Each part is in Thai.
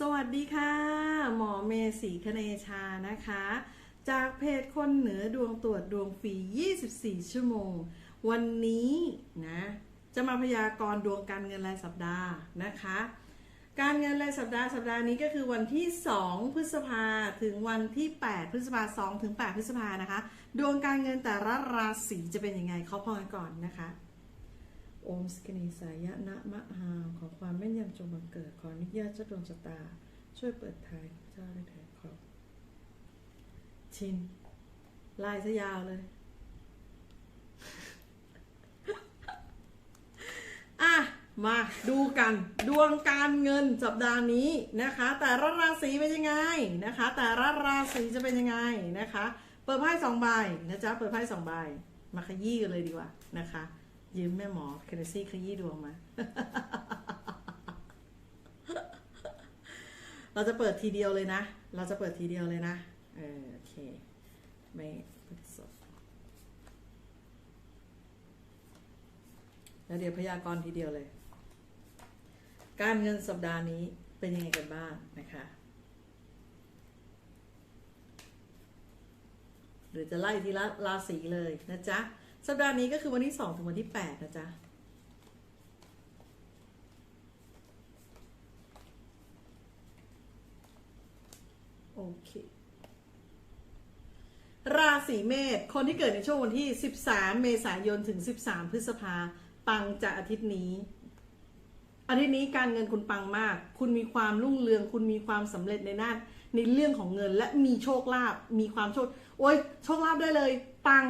สวัสดีค่ะ หมอเมสีคเนชานะคะ จากเพจคนเหนือดวงตรวจดวงฟรี 24 ชั่วโมง วันนี้นะ จะมาพยากรณ์ดวงการเงินรายสัปดาห์นะคะ การเงินรายสัปดาห์สัปดาห์นี้ก็คือวันที่ 2 พฤษภาถึงวันที่ 8 พฤษภา2ถึง 8 พฤษภานะคะ ดวงการเงินแต่ละราศีจะเป็นยังไงเขาพอกันก่อนนะคะ โอมสกนิสายะนะมะฮาขอความแม่นยำจงบังเกิด ขออนุญาตเจ้าดวงชะตา ช่วยเปิดทายเจ้าได้เถิดครับชิน ลายซะยาวเลย อะ มาดูกัน ดวงการเงินสัปดาห์นี้นะคะ แต่ละราศีเป็นยังไงนะคะ แต่ละราศีจะเป็นยังไงนะคะ เปิดไพ่สองใบนะจ๊ะ เปิดไพ่สองใบ มาขยี้กันเลยดีกว่านะคะ ยืมแม่หมอเคเนซี่ขยี้ดวงมา เราจะเปิดทีเดียวเลยนะ เราจะเปิดทีเดียวเลยนะ เออโอเค ไม่ปิดสดแล้วเดี๋ยวพยากรณ์ทีเดียวเลย การเงินสัปดาห์นี้เป็นยังไงกันบ้างนะคะหรือจะไล่ทีละราศีเลยนะจ๊ะ สัปดาห์นี้ก็คือวันที่2ถึงวันที่8นะจ๊ะโอเค ราศีเมษคนที่เกิดในช่วงวันที่ 13 เมษายนถึง 13 พฤษภาปังจากอาทิตย์นี้ อาทิตย์นี้การเงินคุณปังมาก คุณมีความรุ่งเรือง คุณมีความสำเร็จในหน้าในเรื่องของเงิน และมีโชคลาภมีความโชค โอ้ยโชคลาภได้เลย ปัง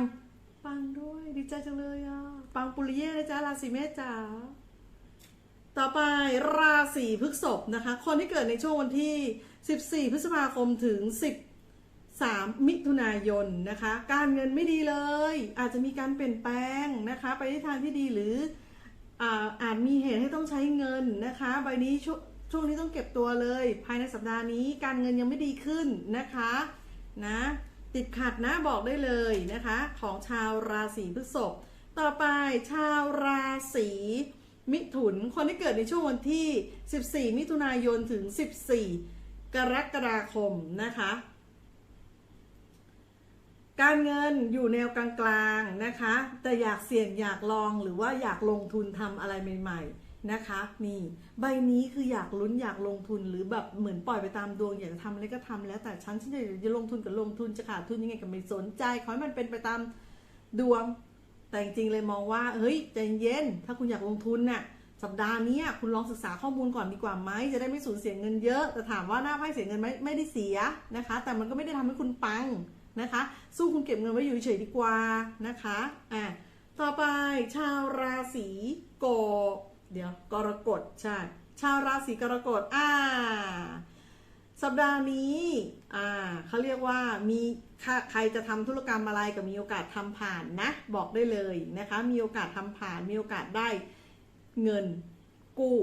ปังด้วย ดีใจจังเลยอะ ปังปุริเย่นะจ๊ะราศีเมษจ๋าต่อไปราศีพฤษภนะคะ คนที่เกิดในช่วงวันที่ 14 พฤษภาคมถึง 13 มิถุนายนนะคะ การเงินไม่ดีเลย อาจจะมีการเปลี่ยนแปลงนะคะ ไปในทางที่ดีหรืออาอาจมีเหตุให้ต้องใช้เงินนะคะ ใบนี้ชวช่วงนี้ต้องเก็บตัวเลย ภายในสัปดาห์นี้การเงินยังไม่ดีขึ้นนะคะนะ ติดขัดนะบอกได้เลยนะคะ ของชาวราศีพฤษภต่อไปชาวราศีมิถุนคนที่เกิดในช่วงวันที่ 14 มิถุนายนถึง 14 กรกฎาคมนะคะ การเงินอยู่แนวกลางๆนะคะ แต่อยากเสี่ยงอยากลองหรือว่าอยากลงทุนทำอะไรใหม่ ๆ นะคะนี่ใบนี้คืออยากลุ้นอยากลงทุนหรือแบบเหมือนปล่อยไปตามดวงอยากจะทำอะไรก็ทำแล้วแต่ฉันฉันจะจะลงทุนกับลงทุนจะขาดทุนยังไงก็ไม่สนใจขอให้มันเป็นไปตามดวง แต่จริงๆเลยมองว่าเฮ้ยใจเย็นถ้าคุณอยากลงทุนน่ะสัปดาห์นี้คุณลองศึกษาข้อมูลก่อนดีกว่าไหมจะได้ไม่สูญเสียเงินเยอะแต่ถามว่าหน้าไพ่เสียเงินไหมไม่ได้เสียนะคะ แต่มันก็ไม่ได้ทำให้คุณปังนะคะ สู้คุณเก็บเงินไว้อยู่เฉยๆดีกว่านะคะอะต่อไปชาวราศีก เดี๋ยวกรกฎใช่ ชาวราศีกรกฎอ่า สัปดาห์นี้อ่าเขาเรียกว่ามีใครจะทำธุรกรรมอะไรก็มีโอกาสทำผ่านนะ บอกได้เลยนะคะ มีโอกาสทำผ่านมีโอกาสได้เงินกู้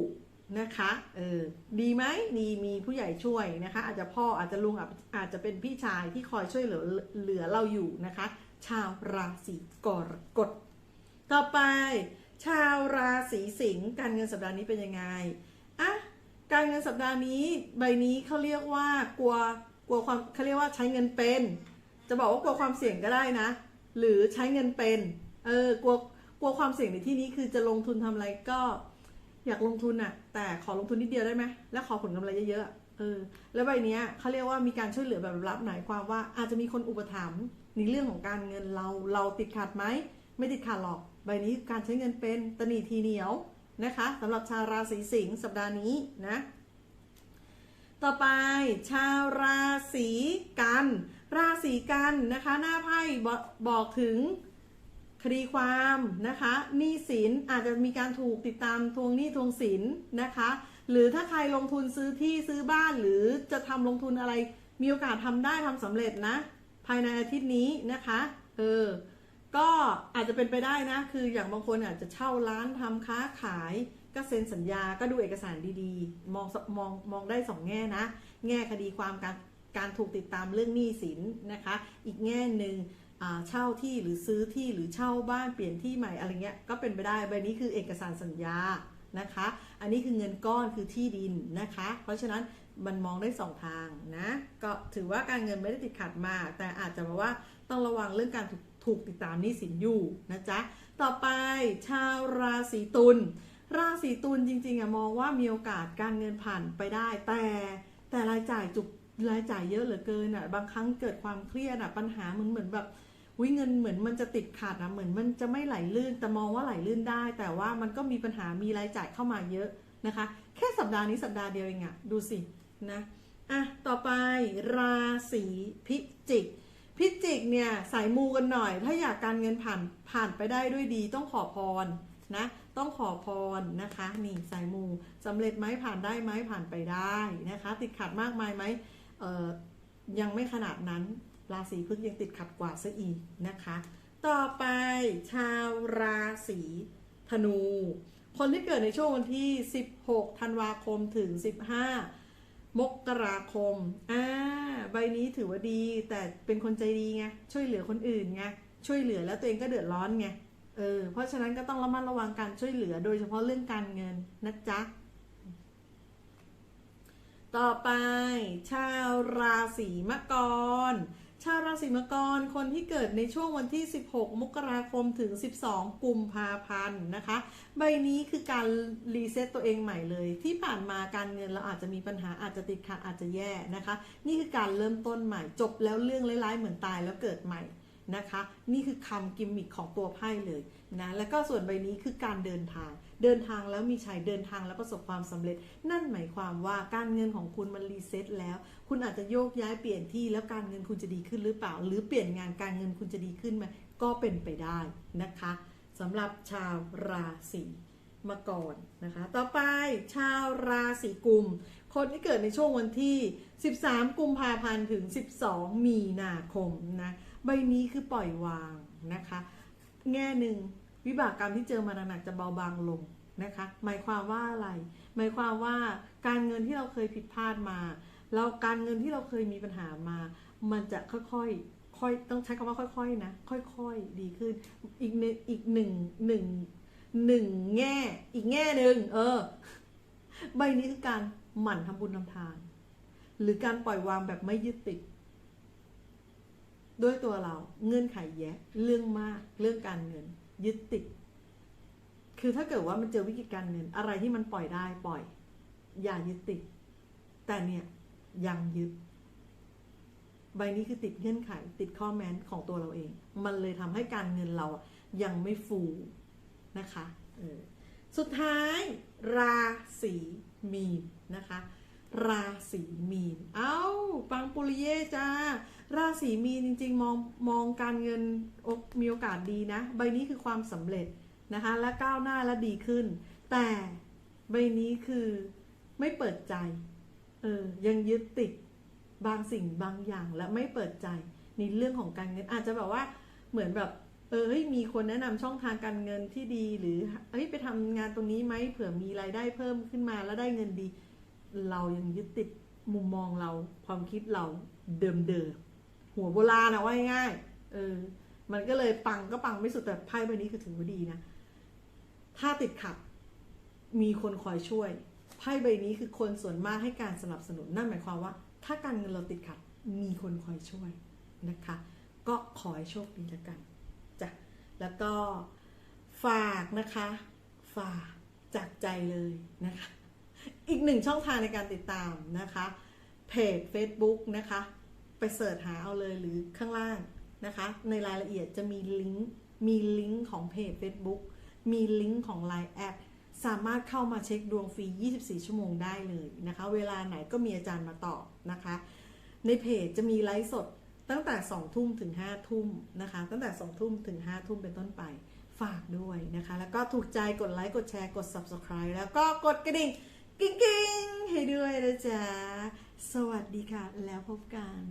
นะคะเออดีไหมดีมีผู้ใหญ่ช่วยนะคะ อาจจะพ่ออาจจะลุงอาจอาจจะเป็นพี่ชายที่คอยช่วยเหลือเหลือเราอยู่นะคะ ชาวราศีกรกฎต่อไป ชาวราศีสิงห์การเงินสัปดาห์นี้เป็นยังไงอะการเงินสัปดาห์นี้ใบนี้เขาเรียกว่ากลัวกลัวความเขาเรียกว่าใช้เงินเป็น จะบอกว่ากลัวความเสี่ยงก็ได้นะ หรือใช้เงินเป็นเออกลัวกลัวความเสี่ยงในที่นี้คือจะลงทุนทำอะไรก็อยากลงทุนอะแต่ขอลงทุนนิดเดียวได้ไหมและขอผลกำไรเยอะๆเออแล้วใบนี้เขาเรียกว่ามีการช่วยเหลือแบบรับหมายความว่าอาจจะมีคนอุปถัมภ์ในเรื่องของการเงินเราเราติดขัดไหมไม่ติดขัดหรอก ใบนี้การใช้เงินเป็นตนีทีเหนียวนะคะสำหรับชาวราศีสิงห์สัปดาห์นี้นะ ต่อไปชาวราศีกัน ราศีกันนะคะหน้าไพ่บอกถึงคดีความนะคะหนี้สินอาจจะมีการถูกติดตามทวงหนี้ทวงสินนะคะ หรือถ้าใครลงทุนซื้อที่ซื้อบ้านหรือจะทำลงทุนอะไร มีโอกาสทำได้ทำสำเร็จนะ ภายในอาทิตย์นี้นะคะ เออ ก็อาจจะเป็นไปได้นะ คืออย่างบางคนอาจจะเช่าร้านทำค้าขายก็เซ็นสัญญาก็ดูเอกสารดีๆ มองมองมองได้สองแง่นะ แง่คดีความการการถูกติดตามเรื่องหนี้สินนะคะ อีกแง่หนึ่งเช่าที่หรือซื้อที่หรือเช่าบ้านเปลี่ยนที่ใหม่อะไรเงี้ยก็เป็นไปได้ใบนี้คือเอกสารสัญญานะคะ อันนี้คือเงินก้อนคือที่ดินนะคะ เพราะฉะนั้นมันมองได้สองทางนะ ก็ถือว่าการเงินไม่ได้ติดขัดมาก แต่อาจจะแบบว่าต้องระวังเรื่องการถูก ถูกติดตามนี้สินอยู่นะจ๊ะ ต่อไปชาวราศีตุล ราศีตุลจริงๆอะมองว่ามีโอกาสการเงินผ่านไปได้ แต่แต่รายจ่ายจุกรายจ่ายเยอะเหลือเกินอะบางครั้งเกิดความเครียดอะปัญหามันเหมือนแบบวิเงินเหมือนมันจะติดขัดอะเหมือนมันจะไม่ไหลลื่น แต่มองว่าไหลลื่นได้ แต่ว่ามันก็มีปัญหามีรายจ่ายเข้ามาเยอะนะคะ แค่สัปดาห์นี้สัปดาห์เดียวเองอะดูสินะอะต่อไปราศีพิจิก พิจิกเนี่ยสายมูกันหน่อย ถ้าอยากการเงินผ่านผ่านไปได้ด้วยดี ต้องขอพรนะต้องขอพรนะคะนี่สายมูสำเร็จไหมผ่านได้ไหมผ่านไปได้นะคะ ติดขัดมากมายไหมเออยังไม่ขนาดนั้นราศีพฤกษ์ยังติดขัดกว่าซะอีกนะคะ ต่อไปชาวราศีธนู คนที่เกิดในช่วงวันที่ 16 ธันวาคมถึง 15 มกราคม อ่า ใบนี้ถือว่าดี แต่เป็นคนใจดีไง ช่วยเหลือคนอื่นไง ช่วยเหลือแล้วตัวเองก็เดือดร้อนไง เออ เพราะฉะนั้นก็ต้องระมัดระวังการช่วยเหลือโดยเฉพาะเรื่องการเงินนะจ๊ะ ต่อไป ชาวราศีมกร ชาวราศีมังกรคนที่เกิดในช่วงวันที่ 16 มกราคมถึง 12 กุมภาพันธ์นะคะ ใบนี้คือการรีเซ็ตตัวเองใหม่เลย ที่ผ่านมาการเงินเราอาจจะมีปัญหาอาจจะติดขัดอาจจะแย่นะคะ นี่คือการเริ่มต้นใหม่จบแล้วเรื่องร้ายๆเหมือนตายแล้วเกิดใหม่ นะคะ นี่คือคำกิมมิคของตัวไพ่เลยนะแล้วก็ส่วนใบนี้คือการเดินทาง เดินทางแล้วมีชัยเดินทางแล้วประสบความสำเร็จ นั่นหมายความว่าการเงินของคุณมันรีเซ็ตแล้ว คุณอาจจะโยกย้ายเปลี่ยนที่แล้วการเงินคุณจะดีขึ้นหรือเปล่า หรือเปลี่ยนงานการเงินคุณจะดีขึ้นไหมก็เป็นไปได้นะคะสำหรับชาวราศีมาก่อนนะคะ ต่อไปชาวราศีกุม คนที่เกิดในช่วงวันที่ 13 กุมภาพันธ์ถึง 12 มีนาคมนะ ใบนี้คือปล่อยวางนะคะ แง่หนึ่งวิบากกรรมที่เจอมาหนักๆจะเบาบางลงนะคะ หมายความว่าอะไร หมายความว่าการเงินที่เราเคยผิดพลาดมา แล้วการเงินที่เราเคยมีปัญหามา มันจะค่อยๆค่อยต้องใช้คำว่าค่อยๆนะ ค่อยๆดีขึ้น อีกหนึ่งอีกหนึ่งหนึ่งหนึ่งแง่ อีกแง่หนึ่งเออ ใบนี้คือการหมั่นทำบุญทำทาน หรือการปล่อยวางแบบไม่ยึดติด ด้วยตัวเราเงื่อนไขแยะเรื่องมากเรื่องการเงิน ยึดติด คือถ้าเกิดว่ามันเจอวิกฤตการเงิน อะไรที่มันปล่อยได้ปล่อย อย่ายึดติด แต่เนี่ยยังยึด ใบนี้คือติดเงื่อนไข ติดข้อแม้นของตัวเราเอง มันเลยทำให้การเงินเราอะยังไม่ฟูนะคะเออสุดท้าย ราศีมีนนะคะ ราศีมีน เอ้าปังปุริเยจ้า ราศีมีนจริง ๆ มองมองการเงินมีโอกาสดีนะ ใบนี้คือความสำเร็จนะคะและก้าวหน้าและดีขึ้น แต่ใบนี้คือไม่เปิดใจเออยังยึดติดบางสิ่งบางอย่างและไม่เปิดใจในเรื่องของการเงินอาจจะแบบว่าเหมือนแบบเออเฮ้ยมีคนแนะนำช่องทางการเงินที่ดีหรือเฮ้ยไปทำงานตรงนี้ไหมเผื่อมีรายได้เพิ่มขึ้นมาแล้วได้เงินดี เรายังยึดติดมุมมองเราความคิดเราเดิมเดิม หัวโบราณนะว่าง่ายเออ มันก็เลยปังก็ปังไม่สุดแต่ไพ่ใบนี้คือถือว่าดีนะ ถ้าติดขัด มีคนคอยช่วย ไพ่ใบนี้คือคนส่วนมากให้การสนับสนุน นั่นหมายความว่า ถ้าการเงินเราติดขัด มีคนคอยช่วยนะคะ ก็ขอให้โชคดีแล้วกันจ้ะแล้วก็ฝากนะคะ ฝากจากใจเลยนะคะ อีกหนึ่งช่องทางในการติดตามนะคะ เพจ Facebook นะคะ ไปเสิร์ชหาเอาเลยหรือข้างล่างนะคะ ในรายละเอียดจะมีลิงก์มีลิงก์ของเพจ Facebook มีลิงก์ของ Line แอดสามารถเข้ามาเช็คดวงฟรี 24 ชั่วโมงได้เลยนะคะ เวลาไหนก็มีอาจารย์มาตอบนะคะ ในเพจจะมีไลฟ์สดตั้งแต่ 2 ทุ่มถึง 5 ทุ่มนะคะ ตั้งแต่ 2 ทุ่มถึง 5 ทุ่มเป็นต้นไปฝากด้วยนะคะ แล้วก็ถูกใจกดไลค์ กดแชร์ กด Subscribe แล้วก็กดกระดิ่ง กิ๊งๆ ให้ด้วยนะจ๊ะ สวัสดีค่ะ แล้วพบกัน